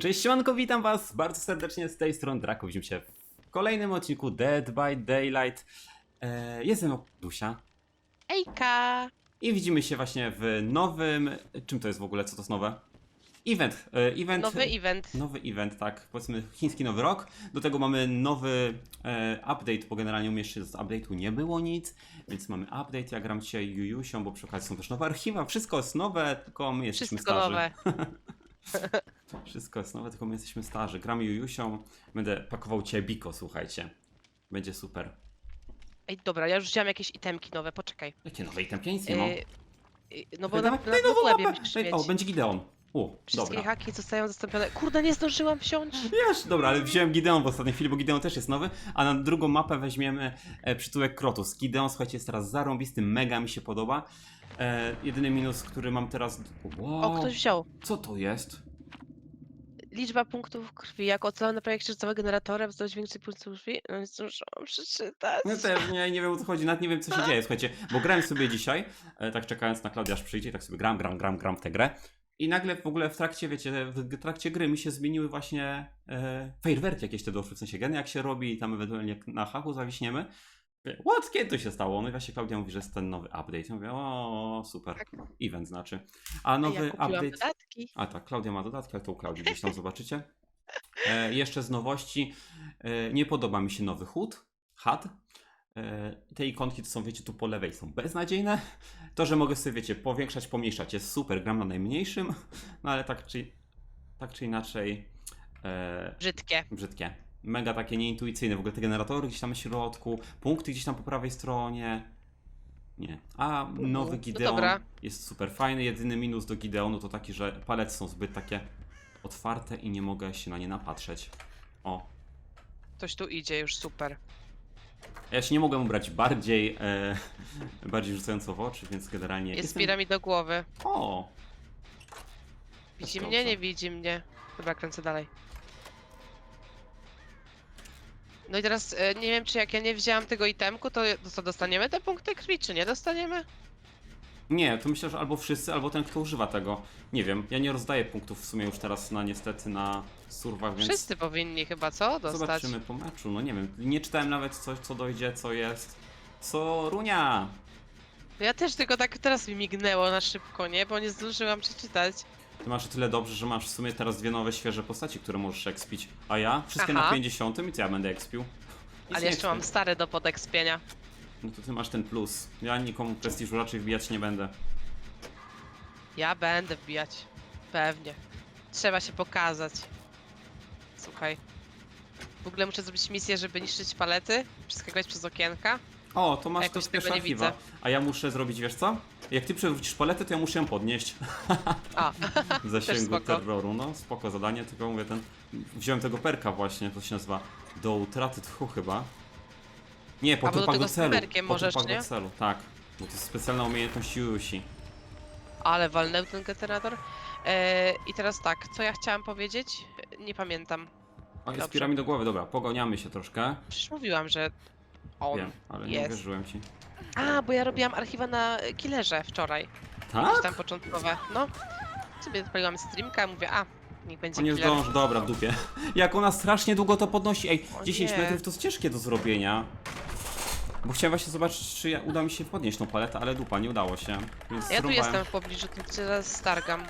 Cześć siemanko, witam was bardzo serdecznie z tej strony Draco. Widzimy się w kolejnym odcinku Dead by Daylight. E, jest ze mną Dusia Ejka! i widzimy się właśnie w nowym... Czym to jest w ogóle? Co to jest nowe? Event. E, event Nowy event. Nowy event, tak. Powiedzmy chiński nowy rok. Do tego mamy nowy e, update, bo generalnie u mnie jeszcze z update'u nie było nic, więc mamy update. Ja gram dzisiaj Jujusią, bo przy okazji są też nowe archiwa. Wszystko jest nowe, tylko my jesteśmy Wszystko starzy. nowe. Wszystko jest nowe, tylko my jesteśmy starzy. Gramy Jujusią. Będę pakował cię Biko, słuchajcie. Będzie super. Ej, dobra, ja już wziąłem jakieś itemki nowe, poczekaj. Jakie nowe itemki? Ja nic nie mam. Yy, yy, no bo Daj, na, dawaj, na daj nową webie mapę! musisz Daj, mieć. o, będzie Gideon. U, Wszystkie dobra. haki zostają zastąpione. Kurde, nie zdążyłam wsiąść. Wiesz, dobra, ale wziąłem Gideon w ostatniej chwili, bo Gideon też jest nowy, a na drugą mapę weźmiemy e, przytułek Krotus. Gideon, słuchajcie, jest teraz zarąbisty, mega mi się podoba. E, jedyny minus, który mam teraz... Wow, O, ktoś wziął. co to jest? Liczba punktów krwi. Jak ocalony projekcie całego generatora, zdobyć więcej punktów krwi. No nie zdążyłam przeczytać. Ja też nie, nie wiem o co chodzi, nawet nie wiem co się dzieje, słuchajcie, bo grałem sobie dzisiaj, e, tak czekając na Klaudia aż przyjdzie, tak sobie gram, gram, gram, gram w tę grę i nagle w ogóle w trakcie, wiecie, w trakcie gry mi się zmieniły właśnie e, fajerwerki jakieś te doszły, w sensie geny jak się robi i tam ewentualnie na haku zawiśniemy. What? Kiedy to się stało? No i właśnie Klaudia mówi, że jest ten nowy update. Ja mówię, o super, Tak. event znaczy. A nowy ja kupiłam update... dodatki. A tak, Klaudia ma dodatki, ale to u Klaudii gdzieś tam zobaczycie. E, jeszcze z nowości, e, nie podoba mi się nowy HUD, HUD. E, te ikonki to są, wiecie, tu po lewej są beznadziejne. To, że mogę sobie, wiecie, powiększać, pomniejszać jest super, gram na najmniejszym, no ale tak czy, tak czy inaczej e, Brzydkie. brzydkie. Mega takie nieintuicyjne, w ogóle te generatory gdzieś tam na środku, punkty gdzieś tam po prawej stronie. Nie. A nowy no Gideon dobra. jest super fajny. Jedyny minus do Gideonu to taki, że palety są zbyt takie otwarte i nie mogę się na nie napatrzeć. O. Ktoś tu idzie, już super. Ja się nie mogłem ubrać bardziej, e, bardziej rzucająco w oczy, więc generalnie Jest jestem... piramid do głowy. O! Widzi dobrze. mnie, nie widzi mnie. Dobra, kręcę dalej. No i teraz e, nie wiem, czy jak ja nie wzięłam tego itemku, to, to co, dostaniemy te punkty krwi, czy nie dostaniemy? Nie, to myślę, że albo wszyscy, albo ten, kto używa tego. Nie wiem, ja nie rozdaję punktów w sumie już teraz na niestety na surwach, więc... Wszyscy powinni chyba, co? Dostać. Zobaczymy po meczu, no nie wiem. Nie czytałem nawet co, co dojdzie, co jest. Co Runia? Ja też tylko tak teraz mi mignęło na szybko, nie? Bo nie zdążyłam przeczytać. Ty masz o tyle dobrze, że masz w sumie teraz dwie nowe, świeże postaci, które możesz expić. A ja? Wszystkie na Aha. 50 i co ja będę expił? Nic Ale nie jeszcze mam stare do podekspienia. No to ty masz ten plus. Ja nikomu prestiżu raczej wbijać nie będę. Ja będę wbijać. Pewnie. Trzeba się pokazać. Słuchaj. W ogóle muszę zrobić misję, żeby niszczyć palety, przeskakiwać przez okienka. O, to masz Jakoś tego nie archiwa. A ja muszę zrobić, wiesz co? Jak ty przewrócisz paletę, to ja muszę ją podnieść. A, W zasięgu spoko. terroru. No, spoko zadanie, tylko mówię ten... Wziąłem tego perka właśnie, to się nazywa do utraty tchu chyba. Nie, po Albo do tego do z celu. perkiem po możesz, nie? do celu, tak. Bo to jest specjalna umiejętność Yushi. ale walnął ten generator. E, I teraz tak, co ja chciałam powiedzieć? Nie pamiętam. O, jest Dobrze. piramid do głowy, dobra, pogoniamy się troszkę. Przecież mówiłam, że on Wiem, ale nie jest. uwierzyłem ci. A, bo ja robiłam archiwa na Killerze wczoraj. Jakieś Tak? tam początkowe. No. Sobie odpaliłam streamka, mówię, a, niech będzie nie Killer. zdąż, dobra, w dupie. Jak ona strasznie długo to podnosi. Ej, O 10 nie. metrów to jest ciężkie do zrobienia. Bo chciałem właśnie zobaczyć, czy ja, uda mi się podnieść tą paletę, ale dupa, nie udało się. Więc Ja tu zrąbałem. jestem w pobliżu, to cię zaraz stargam.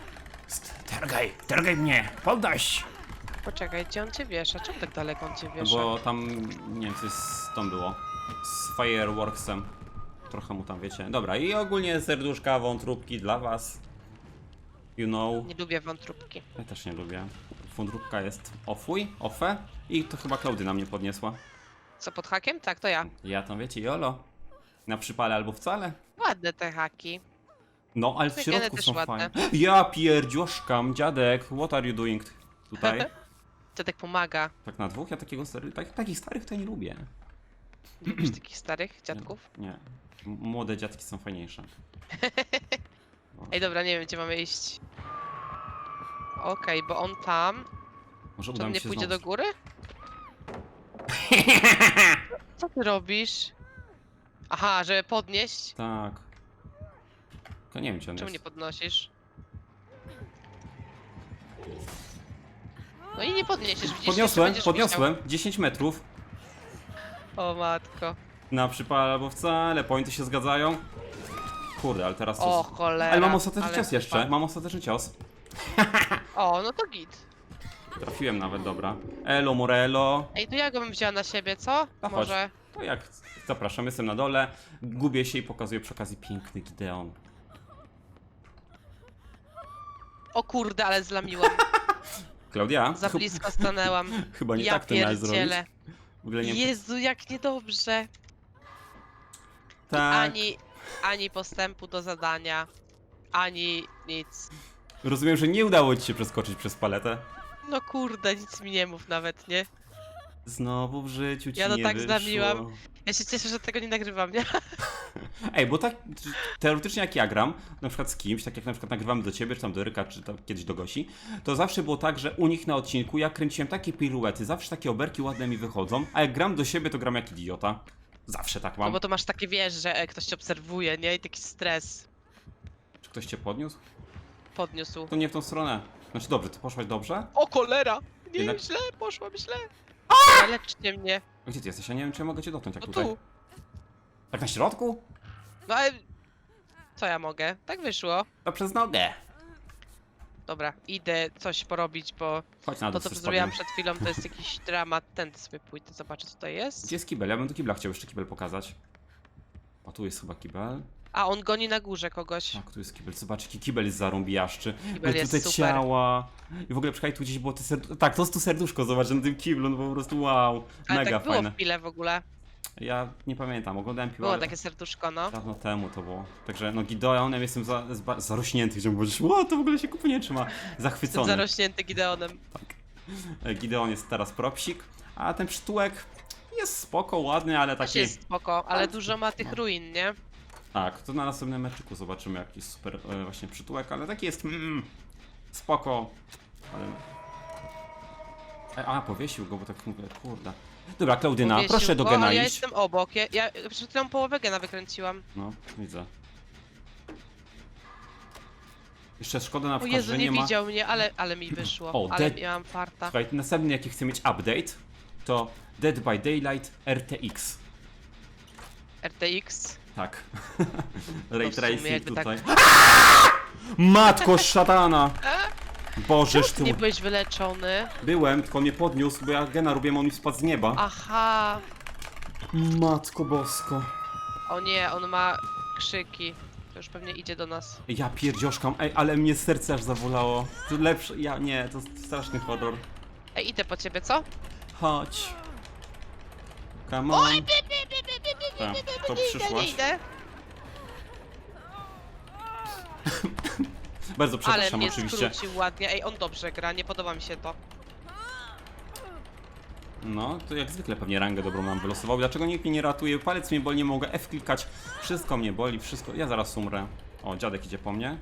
Targaj, targaj mnie, poddaś! Poczekaj, gdzie on cię wiesza? Czemu tak daleko on cię No wiesza? bo tam, nie wiem, coś z tą było. Z Fireworksem. Trochę mu tam, wiecie. Dobra, i ogólnie serduszka, wątróbki dla was. You know. Nie lubię wątróbki. Ja też nie lubię. Wątróbka jest ofuj, ofe. I to chyba Klaudy na mnie podniosła. Co, pod hakiem? Tak, to ja. Ja tam, wiecie, jolo. Na przypale albo wcale. Ładne te haki. No, ale w środku też są ładne. fajne. Ja pierdziuszkam, dziadek, what are you doing tutaj? Dziadek pomaga. tak na dwóch? Ja takiego stary, tak, takich starych to nie lubię. Lubisz takich starych dziadków? Nie. M- Młode dziadki są fajniejsze. Ej, dobra, nie wiem, gdzie mamy iść. Okej, bo on tam. Może Czy uda on mi nie się pójdzie znowu. do góry? Co ty robisz? Aha, żeby podnieść? Tak. To nie wiem, gdzie on Czemu nie jest. podnosisz? No i nie podniesiesz, widzisz? jeszcze Podniosłem, będziesz podniosłem. 10 metrów. Musiał. O matko. Na przypale albo wcale, pointy się zgadzają. Kurde, ale teraz O to... cholera. Ale mam ostateczny ale cios jeszcze, mam ostateczny cios. O, no to git. Trafiłem nawet, dobra. Elo Morello. Ej, to ja go bym wzięła na siebie, co? chodź. Może. To jak, zapraszam, jestem na dole. Gubię się i pokazuję przy okazji piękny Gideon. O kurde, ale zlamiłam. Klaudia? Za blisko stanęłam. Chyba nie ja tak to miałeś zrobić. pierdzielę. W ogóle nie... Jezu, jak niedobrze. Tak, Ani, ani postępu do zadania, ani nic. rozumiem, że nie udało ci się przeskoczyć przez paletę. No kurde, nic mi nie mów nawet, nie? Znowu w życiu ci Ja to nie tak wyszło. zlamiłam. Ja się cieszę, że tego nie nagrywam, nie? Ej, bo tak teoretycznie jak ja gram, na przykład z kimś, tak jak na przykład nagrywamy do ciebie, czy tam do Ryka, czy tam kiedyś do Gosi, to zawsze było tak, że u nich na odcinku ja kręciłem takie piruety, zawsze takie oberki ładne mi wychodzą, a jak gram do siebie, to gram jak idiota. Zawsze tak No mam. bo to masz takie, wiesz, że e, ktoś cię obserwuje, nie? I taki stres Czy ktoś cię podniósł? podniósł. To nie w tą stronę. Znaczy dobrze, ty poszłaś dobrze? O cholera! Nie, Jednak- źle, poszłam źle. Ale Leczcie mnie. Gdzie ty jesteś? Ja nie wiem, czy ja mogę cię dotknąć, jak No tutaj. tu. Tak na środku? No ale... Co ja mogę? Tak wyszło. To przez nogę. Dobra, idę coś porobić, bo Chodź na to, co zrobiłam przed chwilą, to jest jakiś dramat. Ten sobie pójdę, zobaczę, co to jest. Gdzie jest kibel? Ja bym do kibla chciał jeszcze kibel pokazać. A tu jest chyba kibel. A, on goni na górze kogoś. Tak, tu jest kibel. Zobacz, jaki kibel jest zarąbiaszczy. Kibel Ale jest tutaj super. ciała. I w ogóle czekaj, tu gdzieś było te serduszko. Tak, to jest tu serduszko, zobacz, na tym kiblu, no po prostu wow. Ale Mega tak było fajne. w pile w ogóle. Ja nie pamiętam, oglądałem piłę, Było takie serduszko, no. dawno temu to było. Także no Gideonem jestem za, zba- zarośnięty, chciałbym powiedzieć, o, to w ogóle się kupy nie trzyma. Jestem Zachwycony. zarośnięty Gideonem. E, Gideon jest teraz propsik, a ten przytułek jest spoko, ładny, ale Też taki... jest spoko, ale dużo ma tych ruin, nie? Tak, to na następnym meczyku zobaczymy jakiś super e, właśnie przytułek, ale taki jest mm, spoko. Ale... E, a, powiesił go, bo tak mówię, kurde. Dobra, Klaudyna, Powiesił proszę do go, gena ale ja iść. jestem obok. Ja, ja przed chwilą połowę gena wykręciłam. No, widzę. Jeszcze szkoda na O przykład, Jezu, że nie nie ma... widział mnie, ale, ale mi wyszło. O, ale dead- miałam farta. Słuchaj, następny jaki chcę mieć update, to Dead by Daylight RTX. RTX. Tak. Ray w sumie tracing jakby tak- tutaj. Matko szatana! Bożeż ty. Nie byłeś wyleczony. Byłem, tylko mnie podniósł, bo ja gena robiłem, on mi spadł z nieba. Aha. Matko bosko. O nie, on ma krzyki. To już pewnie idzie do nas. Ja pierdzioszkam, ej, ale mnie serce aż zawolało. To lepsze, ja nie, to straszny hodor. Ej, idę po ciebie, co? Chodź. Come on. Bi, Tak, to przyszłaś. nie idę. Bardzo Ale przepraszam mnie oczywiście. skrócił ładnie. Ej, on dobrze gra, nie podoba mi się to. No, to jak zwykle pewnie rangę dobrą nam wylosował. Dlaczego nikt mnie nie ratuje? Palec mnie boli, nie mogę F klikać. Wszystko mnie boli, wszystko. Ja zaraz umrę. O, dziadek idzie po mnie.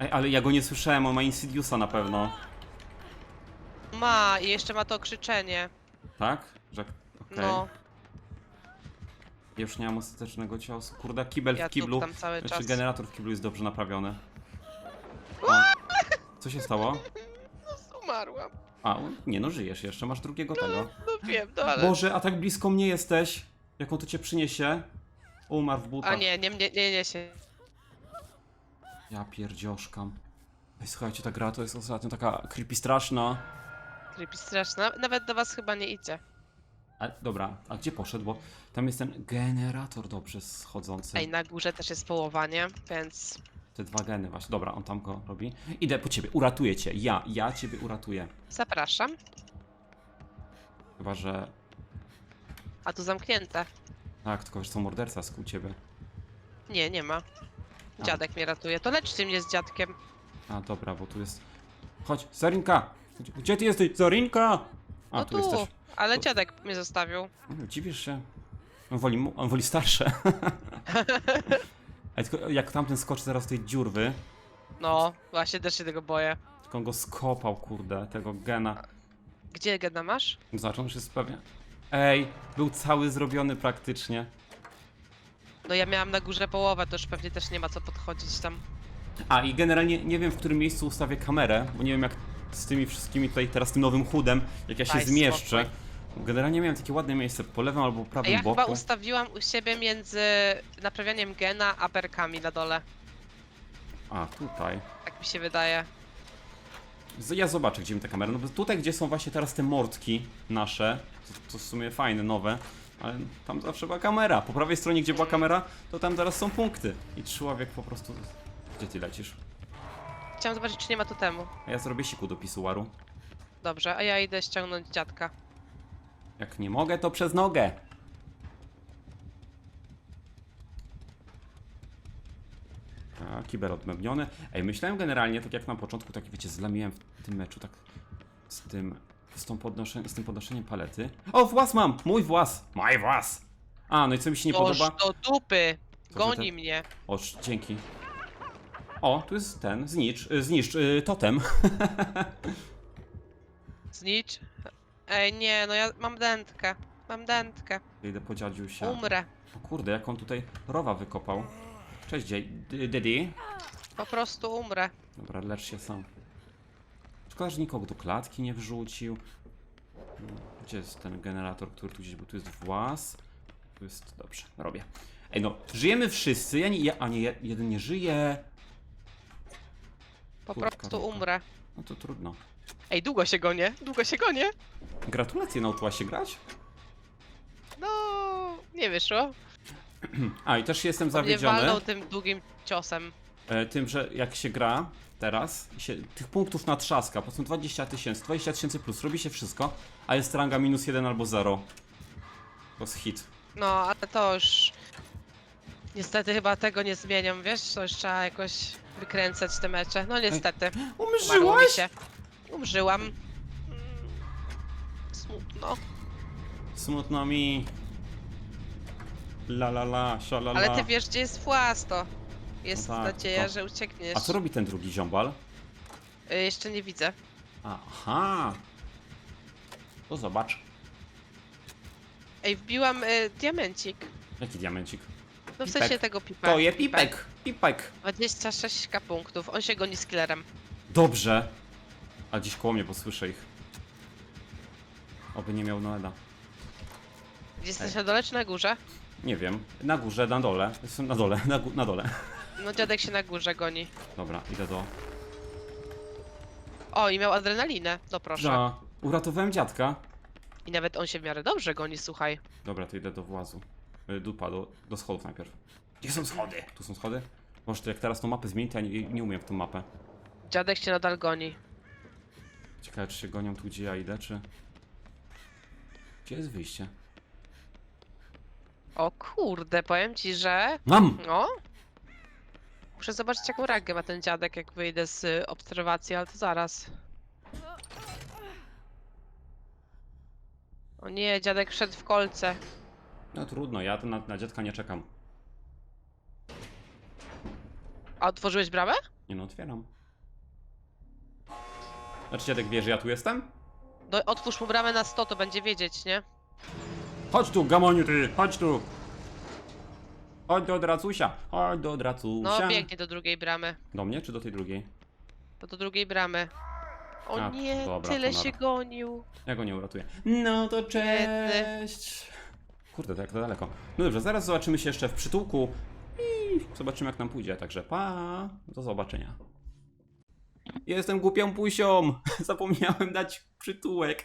Ej, ale ja go nie słyszałem, on ma Insidiousa na pewno. Ma, i jeszcze ma to krzyczenie. Tak? Że... Okej. No, Ja już nie mam ostatecznego ciosu. Kurde, kibel ja w kiblu. tam cały Znaczy czas. generator w kiblu jest dobrze naprawiony. O. Co się stało? Umarłam. A, nie no, żyjesz jeszcze, masz drugiego tego. No wiem, no ale... Boże, a tak blisko mnie jesteś. Jaką to cię przyniesie? Umarł w butach. A nie, nie, nie, nie, nie się. Ja pierdzioszkam. Ej, słuchajcie, ta gra to jest ostatnio taka creepy straszna. Creepy straszna. Nawet do was chyba nie idzie. A, dobra, a gdzie poszedł? Bo tam jest ten generator dobrze schodzący. Ej, na górze też jest połowanie, więc... Te dwa geny właśnie. Dobra, on tam go robi. Idę po ciebie, uratuję cię. Ja, ja ciebie uratuję. Zapraszam. Chyba, że... A tu zamknięte. Tak, tylko że są morderca skuł ciebie. Nie, nie ma. Dziadek mnie ratuje. To leczcie mnie z dziadkiem. A, dobra, bo tu jest... Chodź, Zarinka! Gdzie, ty jesteś? Zarinka! A, No tu, jesteś. Ale dziadek mnie zostawił. No, Dziwisz się? On woli, mu- on woli starsze. Ale tylko jak tamten skoczy zaraz z tej dziurwy, No, właśnie też się tego boję. tylko on go skopał, kurde, tego gena. Gdzie gena masz? Zobacz, on już jest pewnie... Ej, był cały zrobiony praktycznie. No ja miałam na górze połowę, to już pewnie też nie ma co podchodzić tam. A i generalnie nie wiem w którym miejscu ustawię kamerę, bo nie wiem jak z tymi wszystkimi tutaj, teraz tym nowym chudem, jak ja się Daj zmieszczę. spokój. Generalnie miałem takie ładne miejsce po lewym albo prawym ja boku. chyba ustawiłam u siebie między naprawianiem gena a berkami na dole. A, tutaj. Tak mi się wydaje. Z- Ja zobaczę, gdzie mi ta kamera. No bo tutaj, gdzie są właśnie teraz te mordki nasze, to, to w sumie fajne, nowe, ale tam zawsze była kamera. Po prawej stronie, gdzie była kamera, to tam teraz są punkty. I człowiek po prostu... Gdzie ty lecisz? Chciałam zobaczyć, czy nie ma totemu. A ja zrobię siku do pisuaru. Dobrze, a ja idę ściągnąć dziadka. Jak nie mogę, to przez nogę. Tak, kiber odmebniony. Ej, myślałem generalnie, tak jak na początku, tak wiecie, zlamiłem w tym meczu, tak z tym, z, tą podnosze, z tym podnoszeniem palety. O, włas mam! Mój włas! Mój włas! A, no i co mi się nie Boż podoba? do dupy! Co, Goni ten- mnie. O, dzięki. O, tu jest ten, znicz, y, zniszcz, y, totem. Znicz. Ej, nie, no ja mam dętkę. Mam dętkę. Idę po dziadziusia. Umrę. O kurde, jak on tutaj rowa wykopał. Cześć, dzie- d- Daddy. Po prostu umrę. Dobra, lecz się sam. Szkoda, że nikogo do klatki nie wrzucił. No, Gdzie jest ten generator, który tu gdzieś, bo tu jest włas. Tu jest, dobrze, robię. Ej no, żyjemy wszyscy, ja nie, ja, a nie, ja- jeden nie żyje. Po Kurka, prostu kurka. umrę. No to trudno. Ej, długo się gonię. Długo się gonię. Gratulacje, nauczyłaś się grać? No, nie wyszło. A, i też jestem Mnie zawiedziony walnął tym długim ciosem. e, tym, że jak się gra teraz, się, tych punktów natrzaska, po prostu 20 tysięcy, 20 tysięcy plus, robi się wszystko, a jest ranga minus 1 albo 0. To jest hit. No, ale to już... Niestety chyba tego nie zmieniam, wiesz? To już trzeba jakoś wykręcać te mecze. No niestety. Umarło mi Umrzyłaś? się. Umrzyłam. Mm, Smutno. Smutno mi. La la la, szalala. Ale ty wiesz, gdzie jest Własto. Jest No tak, nadzieja, to- że uciekniesz. A co robi ten drugi ziombal? Y, Jeszcze nie widzę. Aha. To zobacz. Ej, wbiłam y, diamencik. Jaki diamencik? No w Pipek. sensie tego pipa. To je pipek. Pipek. 26k punktów. On się goni z killerem. Dobrze. A dziś koło mnie, bo słyszę ich. Oby nie miał Noeda. Gdzie jesteś na dole czy na górze? Nie wiem. Na górze, na dole. Jestem na dole, na, gó- na dole. No dziadek się na górze goni. Dobra, idę do... O, i miał adrenalinę. No proszę. Da. Uratowałem dziadka. I nawet on się w miarę dobrze goni, słuchaj. Dobra, to idę do włazu. Y, Dupa, do, do schodów najpierw. Gdzie są schody? Tu są schody? Może to jak teraz tą mapę zmienić, to ja nie, nie umiem w tą mapę. Dziadek się nadal goni. Ciekawe, czy się gonią tu, gdzie ja idę, czy... Gdzie jest wyjście? O kurde, powiem ci, że... Mam! No. Muszę zobaczyć jaką rangę ma ten dziadek, jak wyjdę z y, obserwacji, ale to zaraz. O nie, dziadek wszedł w kolce. No trudno, ja tu na, na dziadka nie czekam. A otworzyłeś bramę? Nie no, otwieram. Znaczy dziadek wie, że ja tu jestem? No, otwórz mu bramę na 100, to będzie wiedzieć, nie? Chodź tu, gamoniu ty, chodź tu! Chodź do Dracusia, chodź do Dracusia. No, biegnie do drugiej bramy. Do mnie, czy do tej drugiej? To do drugiej bramy. O A, nie, dobra, tyle to się nara. gonił. Ja go nie uratuję. No to cześć! Kurde, to jak to daleko. No dobrze, zaraz zobaczymy się jeszcze w przytułku i zobaczymy jak nam pójdzie, także pa, do zobaczenia. Jestem głupią pusią! Zapomniałem dać przytułek.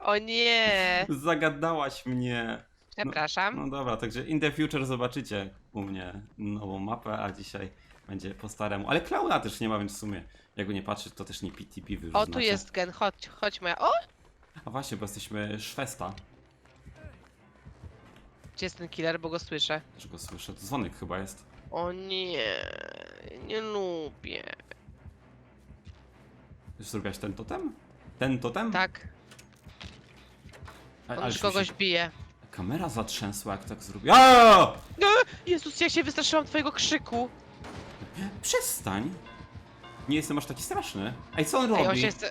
O nie! Zagadałaś mnie. Przepraszam. No dobra, także in the future zobaczycie u mnie nową mapę, a dzisiaj będzie po staremu. Ale klauna też nie ma, więc w sumie jak go nie patrzeć, to też nie PTP wyrzucacie. O, tu jest gen, chodź, chodź moja. O! A właśnie, bo jesteśmy Szwesta. Gdzie jest ten killer, bo go słyszę. Też go słyszę. To dzwonek chyba jest. O nie, nie lubię. Już zrobiłaś ten totem? Ten totem? Tak, A, on ale już kogoś bije. Kamera zatrzęsła, jak tak zrobiła. No, Jezus, ja się wystraszyłam twojego krzyku. Przestań! Nie jestem aż taki straszny. Ej, co on Ej, on robi? się chce,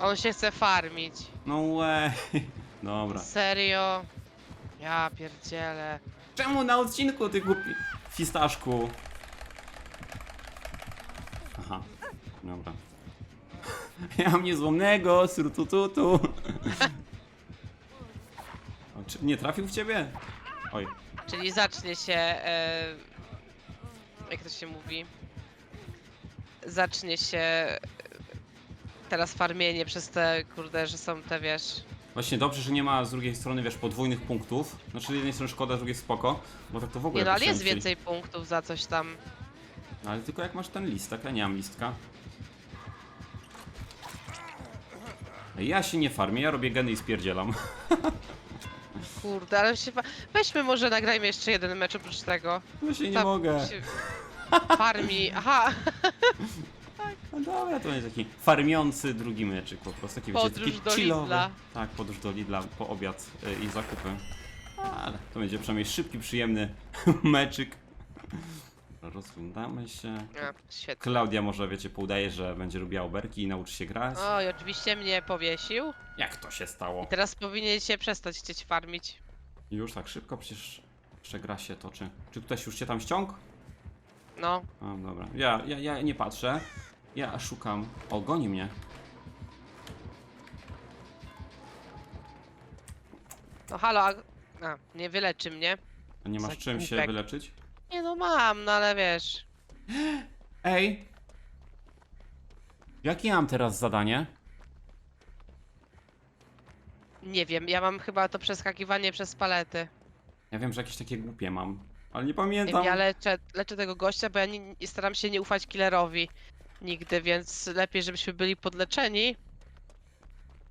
on się chce farmić. No way. Dobra. Serio? Ja pierdzielę. Czemu na odcinku, ty głupi fistaszku? Aha, dobra. Ja mam niezłomnego, surtututu. O, czy nie trafił w ciebie? Oj, Czyli zacznie się. E, jak to się mówi? Zacznie się. e, Teraz farmienie przez te, kurde, że są te, wiesz. właśnie dobrze, że nie ma z drugiej strony, wiesz, podwójnych punktów. Znaczy, z jednej strony szkoda, z drugiej spoko, bo tak to w ogóle... Nie no, ale byśmy jest więcej punktów za coś tam. No, ale tylko jak masz ten listek, ja nie mam listka. Ja się nie farmię, ja robię geny i spierdzielam. Kurde, ale się. fa- Weźmy może nagrajmy jeszcze jeden mecz oprócz tego. No się nie Tam mogę. Się... Farmi. Aha, No dobra, to jest taki farmiący drugi meczyk po prostu. Taki, wiecie, Podróż taki do chillowy. Lidla. Tak, podróż do Lidla po obiad y, i zakupy. Ale to będzie przynajmniej szybki, przyjemny meczyk. Rozglądamy się. A, świetnie. Klaudia może, wiecie, poudaje, że będzie lubiła oberki i nauczy się grać. Oj, oczywiście mnie powiesił. Jak to się stało? I teraz powinien się przestać chcieć farmić. Już tak szybko, przecież jeszcze gra się toczy. Czy ktoś już cię tam ściągł? No, A, dobra. Ja, ja, ja nie patrzę. Ja szukam. O, goni mnie. no halo, a... a nie wyleczy mnie. A nie masz Za czym się głupek. wyleczyć? Nie no mam, no ale wiesz. Ej! Jakie ja mam teraz zadanie? Nie wiem, ja mam chyba to przeskakiwanie przez palety. Ja wiem, że jakieś takie głupie mam. Ale nie pamiętam. ja leczę, leczę tego gościa, bo ja nie, nie staram się nie ufać killerowi nigdy, więc lepiej, żebyśmy byli podleczeni.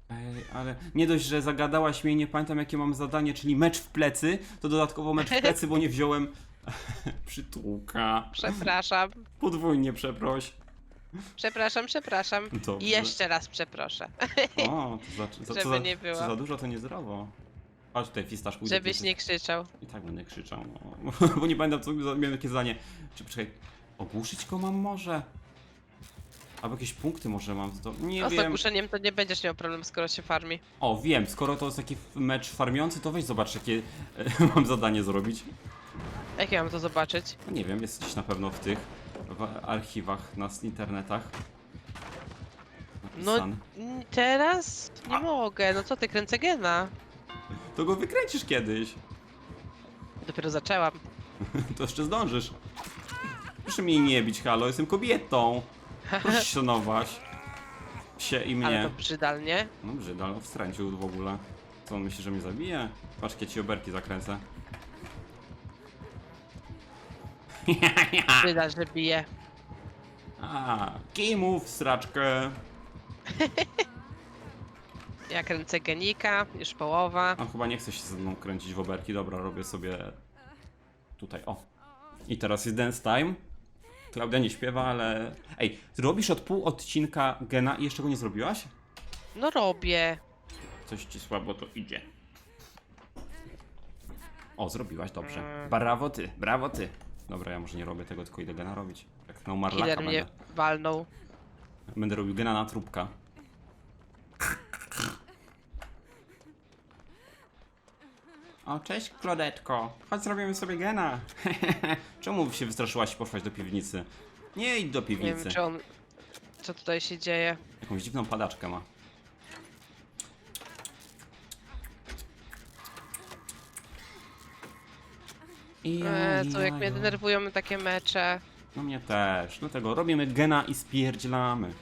Ej, ale nie dość, że zagadałaś mnie i nie pamiętam jakie mam zadanie, czyli mecz w plecy, to dodatkowo mecz w plecy, bo nie wziąłem przytułka. Przepraszam, Podwójnie przeproś. przepraszam, przepraszam. Dobrze. I jeszcze raz przeproszę, O, to za, za, Żeby co za, nie było. Co za dużo, to niezdrowo. Chodź tutaj, fistasz, pójdę. żebyś nie krzyczał. I tak będę krzyczał, no. bo nie pamiętam, co miałem jakie zdanie. Czy poczekaj, ogłuszyć go mam może? Albo jakieś punkty może mam, to nie No z wiem. ogłuszeniem to nie będziesz miał problem, skoro się farmi. O, wiem, skoro to jest taki mecz farmiący, to weź zobacz, jakie e, mam zadanie zrobić. Jak ja mam to zobaczyć? No nie wiem, jest gdzieś na pewno w tych w archiwach na s- internetach. No Napisane. n- teraz nie mogę, no co ty, kręcę gena. To go wykręcisz kiedyś. Dopiero zaczęłam. To jeszcze zdążysz. Proszę mnie nie bić, halo, jestem kobietą. Proszę się szanować. Się i Ale mnie. to brzydalnie. No brzydal, wstręcił w ogóle. Co on myśli, że mnie zabije? Patrz, jakie ci oberki zakręcę. Brzydal, że bije. A, kimów, sraczkę. Ja kręcę genika, już połowa. On chyba nie chce się ze mną kręcić w oberki. Dobra, robię sobie tutaj, o. I teraz jest dance time. Klaudia nie śpiewa, ale... Ej, robisz od pół odcinka Gena i jeszcze go nie zrobiłaś? No robię. Coś ci słabo to idzie. O, zrobiłaś, dobrze. Mm. Brawo ty, brawo ty. Dobra, ja może nie robię tego, tylko idę Gena robić. Jak na umarlaka Killer będę. mnie walnął. Będę robił Gena na trupka. O, cześć Klodetko. Chodź zrobimy sobie Gena. Czemu się wystraszyłaś i poszłaś do piwnicy? Nie idź do Nie piwnicy. wiem, czy on... Co tutaj się dzieje. Jakąś dziwną padaczkę ma. I E, co, jak mnie denerwują takie mecze. No mnie też. Dlatego robimy gena i spierdzielamy.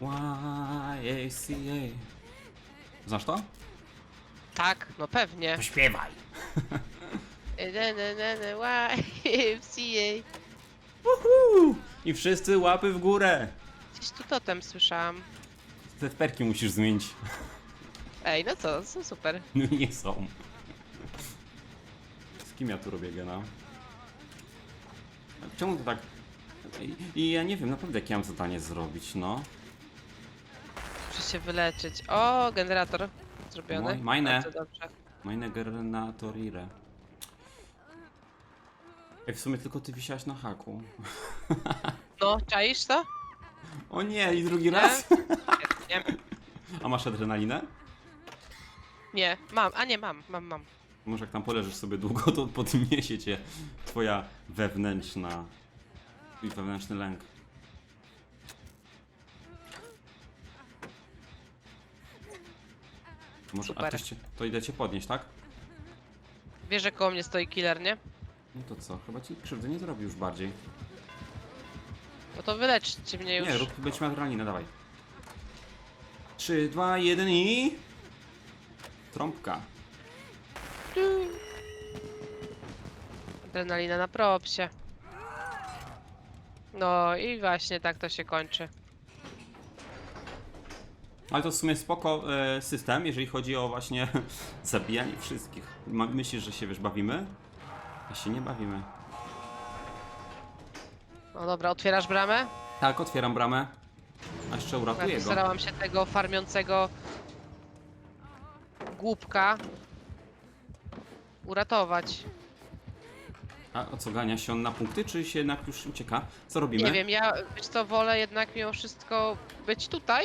YACA. Znasz to? Tak, no pewnie. To śpiewaj. Na, YMCA. Uhu! I wszyscy łapy w górę. Gdzieś tu totem słyszałam. Te wperki musisz zmienić. Ej, no co, są super. No nie są. Z kim ja tu robię gena? Czemu to tak... I, I ja nie wiem naprawdę jakie mam zadanie zrobić, no. Muszę się wyleczyć. O, generator zrobiony. Mój, majne. Bardzo dobrze. Meine Gernatorire. Ej, w sumie tylko ty wisiałaś na haku. No, czaisz to? O nie, i drugi Nie? raz? Nie, A masz adrenalinę? Nie, mam, a nie mam, mam, mam. Może jak tam poleżysz sobie długo, to podniesie cię twoja wewnętrzna I wewnętrzny lęk. Może, a Super. ktoś cię, to idę cię podnieść, tak? Wiesz, że koło mnie stoi killer, nie? No to co, chyba ci krzywdy nie zrobi już bardziej. No to wyleczcie mnie już. Nie, rób, będziesz miał adrenalinę, dawaj. 3, 2, 1 i... Trąbka. Adrenalina na propsie. No i właśnie tak to się kończy. Ale to w sumie spoko e, system, jeżeli chodzi o właśnie zabijanie wszystkich. Ma, myślisz, że się wiesz, bawimy? A się nie bawimy. No dobra, otwierasz bramę? Tak, otwieram bramę. A jeszcze Ja uratuję tu go. starałam się tego farmiącego głupka uratować. A o co, gania się on na punkty, czy się jednak już ucieka? Co robimy? Nie wiem, ja wiesz co, wolę jednak mimo wszystko być tutaj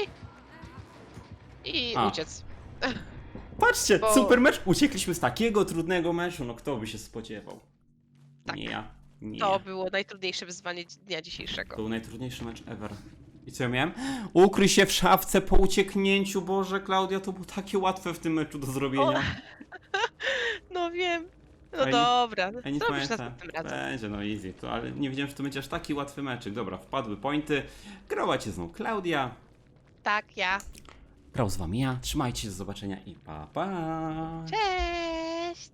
i A. uciec. Patrzcie, Bo- super mecz! Uciekliśmy z takiego trudnego meczu, no kto by się spodziewał? Tak. Nie ja. Nie. To było najtrudniejsze wyzwanie dnia dzisiejszego. To był najtrudniejszy mecz ever. I co ja miałem? Ukryj się w szafce po ucieknięciu. Boże, Klaudia, to było takie łatwe w tym meczu do zrobienia. No wiem. No Ej, dobra, Ja nie zrobisz pamiętam. następnym razem. Będzie, no easy. To, ale nie wiedziałem, że to będzie aż taki łatwy meczek. Dobra, wpadły pointy. Grała cię znowu Klaudia. Tak, ja. Grał z wami ja. Trzymajcie się, do zobaczenia i pa pa. Cześć!